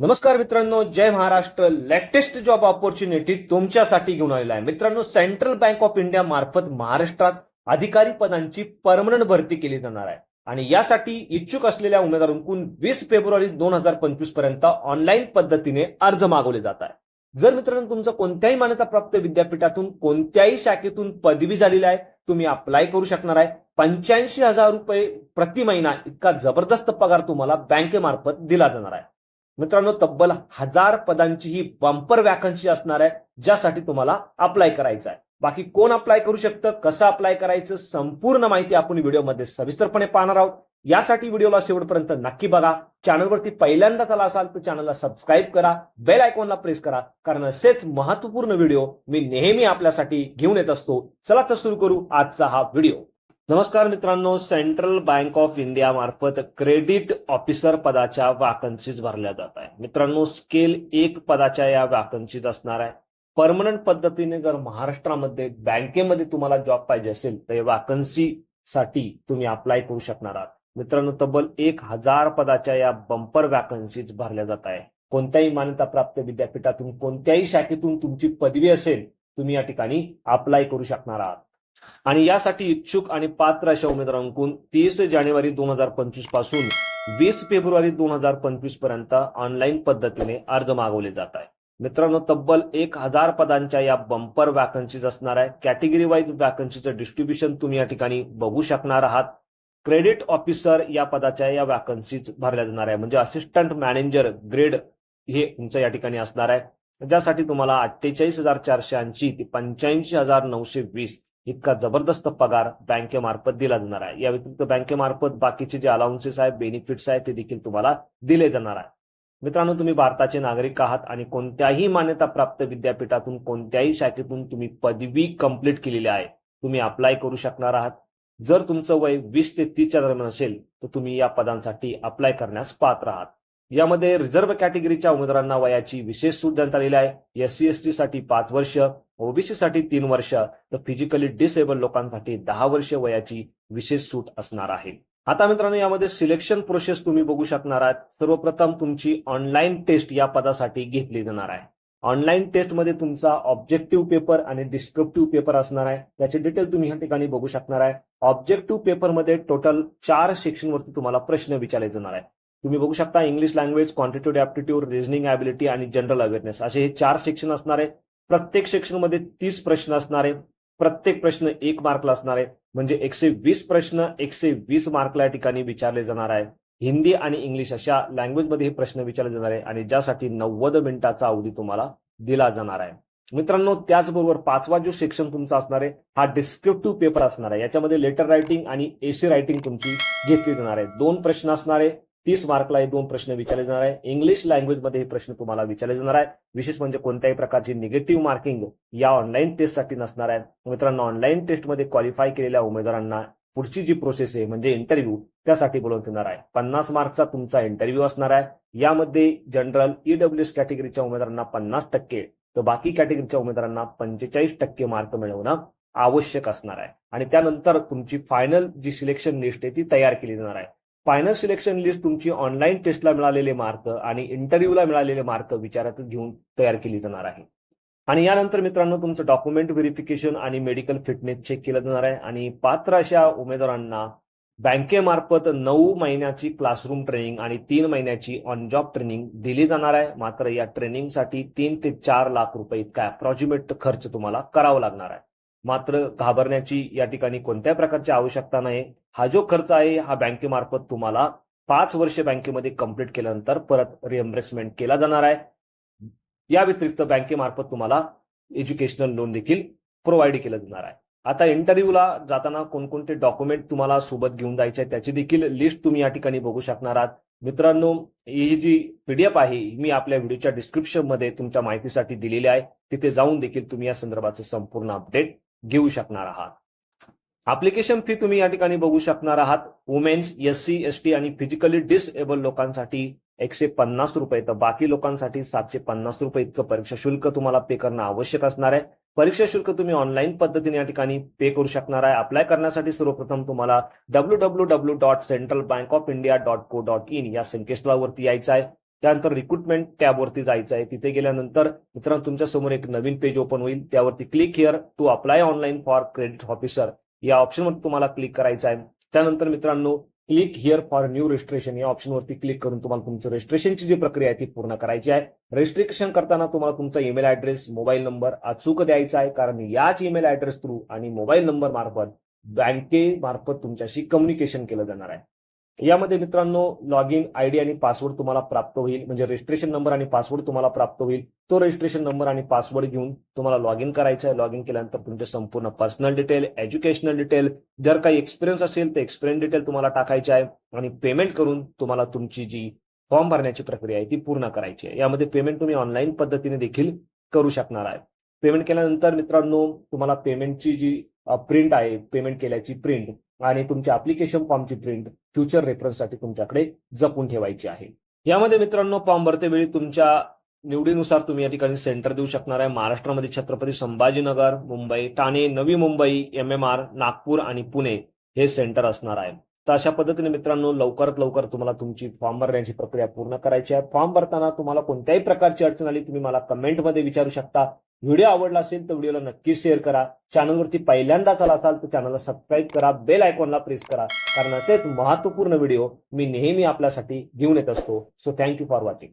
नमस्कार मित्रांनो जय महाराष्ट्र. लेटेस्ट जॉब ऑपॉर्च्युनिटी तुमच्यासाठी घेऊन आलेला आहे. मित्रांनो सेंट्रल बँक ऑफ इंडिया मार्फत महाराष्ट्रात अधिकारी पदांची परमनंट भरती केली जाणार आहे. आणि यासाठी इच्छुक असलेल्या उमेदवारांकडून वीस फेब्रुवारी दोन हजार पंचवीसपर्यंत ऑनलाईन पद्धतीने अर्ज मागवले जात आहे जर मित्रांनो तुमचं कोणत्याही मान्यताप्राप्त विद्यापीठातून कोणत्याही शाखेतून पदवी झालेली आहे तुम्ही अप्लाय करू शकणार आहे. पंच्याऐंशी हजार रुपये प्रति महिना इतका जबरदस्त पगार तुम्हाला बँकेमार्फत दिला जाणार आहे. मित्रांनो तब्बल हजार पदांची ही बंपर वॅकन्सी असणार आहे ज्यासाठी तुम्हाला अप्लाय करायचं आहे. बाकी कोण अप्लाय करू शकतं कसं अप्लाय करायचं संपूर्ण माहिती आपण व्हिडिओमध्ये सविस्तरपणे पाहणार आहोत. यासाठी व्हिडिओला शेवटपर्यंत नक्की बघा. चॅनलवरती पहिल्यांदाच आला असाल तर चॅनलला सबस्क्राईब करा. बेल आयकॉनला प्रेस करा कारण असेच महत्त्वपूर्ण व्हिडिओ मी नेहमी आपल्यासाठी घेऊन येत असतो. चला तर सुरू करू आजचा हा व्हिडिओ. नमस्कार मित्रांनो सेंट्रल बँक ऑफ इंडिया मार्फत क्रेडिट ऑफिसर पदाच्या वॅकन्सीज भरल्या जात आहे मित्रांनो स्केल एक पदाच्या या वॅकन्सीज असणार आहे. परमनंट पद्धतीने जर महाराष्ट्रामध्ये बँकेमध्ये तुम्हाला जॉब पाहिजे असेल तर वॅकन्सी साठी तुम्ही अप्लाय करू शकणार आहात. मित्रांनो तब्बल एक हजार पदाच्या या बंपर वॅकन्सीज भरल्या जात आहे कोणत्याही मान्यताप्राप्त विद्यापीठातून कोणत्याही शाखेतून तुमची पदवी असेल तुम्ही या ठिकाणी अप्लाय करू शकणार आहात. आणि यासाठी इच्छुक आणि पात्र अशा उमेदवारांकडून तीस जानेवारी दोन हजार पंचवीसपासून वीस फेब्रुवारी दोन हजार पंचवीसपर्यंत ऑनलाईन पद्धतीने अर्ज मागवले जात आहे मित्रांनो तब्बल एक हजार पदांच्या या बंपर वॅकन्सीज असणार आहे. कॅटेगरी वाईज वॅकन्सीचं डिस्ट्रीब्युशन तुम्ही या ठिकाणी बघू शकणार आहात. क्रेडिट ऑफिसर या पदाच्या या वॅकन्सीज भरल्या जाणार आहे. म्हणजे असिस्टंट मॅनेजर ग्रेड हे तुमचं या ठिकाणी असणार आहे. ज्यासाठी तुम्हाला अठ्ठेचाळीस हजार चारशे ऐंशी ते पंच्याऐंशी हजार नऊशे वीस इतका जबरदस्त पगार बँकेमार्फत दिला जाणार आहे. या व्यतिरिक्त बँकेमार्फत बाकीचे जे अलाउन्सेस आहेत बेनिफिट्स आहेत ते देखील तुम्हाला दिले जाणार आहे. मित्रांनो तुम्ही भारताचे नागरिक आहात आणि कोणत्याही मान्यताप्राप्त विद्यापीठातून कोणत्याही शाखेतून तुम्ही पदवी कंप्लीट केलेली आहे. तुम्ही अप्लाय करू शकणार आहात. जर तुमचं वय वीस ते तीसच्या दरम्यान असेल तर तुम्ही या पदांसाठी अप्लाय करण्यास पात्र आहात. यामध्ये रिझर्व्ह कॅटेगरीच्या उमेदवारांना वयाची विशेष सूट देण्यात आलेली आहे. एस सी एस टी साठी पाच वर्ष ओबीसी साठी तीन वर्ष तर फिजिकली डिसेबल लोकांसाठी दहा वर्ष वयाची विशेष सूट असणार आहे. आता मित्रांनो यामध्ये सिलेक्शन प्रोसेस तुम्ही बघू शकणार आहात. सर्वप्रथम तुमची ऑनलाईन टेस्ट या पदासाठी घेतली जाणार आहे. ऑनलाईन टेस्टमध्ये तुमचा ऑब्जेक्टिव्ह पेपर आणि डिस्क्रिप्टिव्ह पेपर असणार आहे. त्याचे डिटेल तुम्ही या ठिकाणी बघू शकणार आहे. ऑब्जेक्टिव्ह पेपरमध्ये टोटल चार सेक्शनवरती तुम्हाला प्रश्न विचारले जाणार आहे तुम्ही बघू शकता English language quantitative aptitude reasoning ability आणि जनरल अवेअरनेस असे हे चार सेक्शन असणार आहे. प्रत्येक सेक्शनमध्ये तीस प्रश्न असणार आहे. प्रत्येक प्रश्न एक मार्कला असणार आहे. म्हणजे एकशे वीस प्रश्न एकशे वीस मार्कला या ठिकाणी विचारले जाणार आहे. हिंदी आणि इंग्लिश अशा लँग्वेजमध्ये हे प्रश्न विचारले जाणार आहे आणि ज्यासाठी नव्वद मिनिटाचा अवधी तुम्हाला दिला जाणार आहे. मित्रांनो त्याचबरोबर पाचवा जो सेक्शन तुमचा असणार आहे हा डिस्क्रिप्टिव्ह पेपर असणार आहे. याच्यामध्ये लेटर रायटिंग आणि एसी रायटिंग तुमची घेतली जाणार आहे. दोन प्रश्न असणार आहे. तीस मार्कला हे दोन प्रश्न विचारले जाणार आहे. इंग्लिश लँग्वेजमध्ये हे प्रश्न तुम्हाला विचारले जाणार आहे. विशेष म्हणजे कोणत्याही प्रकारची निगेटिव्ह मार्किंग या ऑनलाईन टेस्टसाठी नसणार आहे मित्रांनो ऑनलाईन टेस्टमध्ये क्वालिफाय केलेल्या उमेदवारांना पुढची जी प्रोसेस आहे म्हणजे इंटरव्ह्यू त्यासाठी बोलवण्यात येणार आहे. पन्नास मार्कचा तुमचा इंटरव्ह्यू असणार आहे. यामध्ये जनरल ईडब्ल्यूएस कॅटेगरीच्या उमेदवारांना पन्नास टक्के तर बाकी कॅटेगरीच्या उमेदवारांना पंचेचाळीस टक्के मार्क मिळवणं आवश्यक असणार आहे. आणि त्यानंतर तुमची फायनल जी सिलेक्शन लिस्ट आहे ती तयार केली जाणार आहे. फायनल सिलेक्शन लिस्ट तुमची ऑनलाईन टेस्टला मिळालेले मार्क आणि इंटरव्ह्यूला मिळालेले मार्क विचारात घेऊन तयार केली जाणार आहे. आणि यानंतर मित्रांनो तुमचं डॉक्युमेंट व्हेरिफिकेशन आणि मेडिकल फिटनेस चेक केलं जाणार आहे. आणि पात्र अशा उमेदवारांना बँकेमार्फत नऊ महिन्याची क्लासरूम ट्रेनिंग आणि तीन महिन्याची ऑन जॉब ट्रेनिंग दिली जाणार आहे. मात्र या ट्रेनिंगसाठी तीन ते चार लाख रुपये इतका अप्रॉक्सिमेट खर्च तुम्हाला करावा लागणार आहे. मात्र घाबरण्याची या ठिकाणी कोणत्या प्रकारची आवश्यकता नाही. हा जो खर्च आहे हा बँकेमार्फत तुम्हाला पाच वर्ष बँकेमध्ये कंप्लीट केल्यानंतर परत रिएम्बर्समेंट केला जाणार आहे. या व्यतिरिक्त बँकेमार्फत तुम्हाला एज्युकेशनल लोन देखील प्रोव्हाइड केलं जाणार आहे. आता इंटरव्ह्यूला जाताना कोणकोणते डॉक्युमेंट तुम्हाला सोबत घेऊन जायचे आहे त्याची देखील लिस्ट तुम्ही या ठिकाणी बघू शकणार आहात. मित्रांनो ही जी पीडीएफ आहे मी आपल्या व्हिडिओच्या डिस्क्रिप्शनमध्ये तुमच्या माहितीसाठी दिलेली आहे. तिथे जाऊन देखील तुम्ही या संदर्भाचं संपूर्ण अपडेट घेऊ शकणार आहात. अप्लिकेशन फी तुम्ही या ठिकाणी बघू शकणार आहात. Women's S C S T आणि फिजिकली डिसएबल लोकांसाठी एकशे पन्नास रुपये तर बाकी लोकांसाठी सातशे पन्नास रुपये इतकं परीक्षा शुल्क तुम्हाला पे करणं आवश्यक असणार आहे. परीक्षा शुल्क तुम्ही ऑनलाईन पद्धतीने या ठिकाणी पे करू शकणार आहे. अप्लाय करण्यासाठी सर्वप्रथम तुम्हाला W W W dot central bank of India dot co dot in या संकेतस्थळावरती यायचं आहे. त्यानंतर रिक्रुटमेंट टॅबवरती जायचं आहे. तिथे गेल्यानंतर मित्रांनो तुमच्यासमोर एक नवीन पेज ओपन होईल. त्यावरती click here to apply online for credit officer या ऑप्शनवर तुम्हाला क्लिक करायचं आहे. त्यानंतर मित्रांनो click here for new registration या ऑप्शनवरती क्लिक करून तुम्हाला तुमचं रजिस्ट्रेशनची जी प्रक्रिया आहे ती पूर्ण करायची आहे. रजिस्ट्रेशन करताना तुम्हाला तुमचा ईमेल ऍड्रेस मोबाईल नंबर अचूक द्यायचा आहे. कारण याच ईमेल ऍड्रेस थ्रू आणि मोबाईल नंबर मार्फत बँकेमार्फत तुमच्याशी कम्युनिकेशन केलं जाणार आहे. यामध्ये मित्रांनो लॉग इन आयडी आणि पासवर्ड तुम्हाला प्राप्त होईल. म्हणजे रजिस्ट्रेशन नंबर आणि पासवर्ड तुम्हाला प्राप्त होईल. तो रजिस्ट्रेशन नंबर आणि पासवर्ड घेऊन तुम्हाला लॉग इन करायचं आहे. लॉग इन केल्यानंतर तुमचे संपूर्ण पर्सनल डिटेल एज्युकेशनल डिटेल जर काही एक्सपिरियन्स असेल तर एक्सपिरियन्स डिटेल तुम्हाला टाकायचे आहे. आणि पेमेंट करून तुम्हाला तुमची जी फॉर्म भरण्याची प्रक्रिया आहे ती पूर्ण करायची आहे. यामध्ये पेमेंट तुम्ही ऑनलाईन पद्धतीने देखील करू शकणार आहे. पेमेंट केल्यानंतर मित्रांनो तुम्हाला पेमेंटची जी प्रिंट आहे पेमेंट केल्याची प्रिंट आणि तुमच्या अप्लिकेशन फॉर्मची प्रिंट फ्युचर रेफरन्ससाठी तुमच्याकडे जपून ठेवायची आहे. यामध्ये मित्रांनो फॉर्म भरतेवेळी तुमच्या निवडीनुसार तुम्ही या ठिकाणी सेंटर देऊ शकणार आहे. महाराष्ट्रामध्ये Chhatrapati Sambhajinagar Mumbai Thane Navi Mumbai M M R Nagpur आणि पुणे हे सेंटर असणार आहे. तर अशा पद्धतीने मित्रांनो लवकरात लवकर तुम्हाला तुमची फॉर्म भरण्याची प्रक्रिया पूर्ण करायची आहे. फॉर्म भरताना तुम्हाला कोणत्याही प्रकारची अडचण आली तुम्ही मला कमेंटमध्ये विचारू शकता. व्हिडिओ आवडला असेल तर व्हिडिओला नक्की शेअर करा. चॅनलवरती पहिल्यांदाच आला असाल तर चॅनलला सबस्क्राईब करा. बेल आयकॉनला प्रेस करा. कारण असेच महत्त्वपूर्ण व्हिडिओ मी नेहमी आपल्यासाठी घेऊन येत असतो. So thank you for watching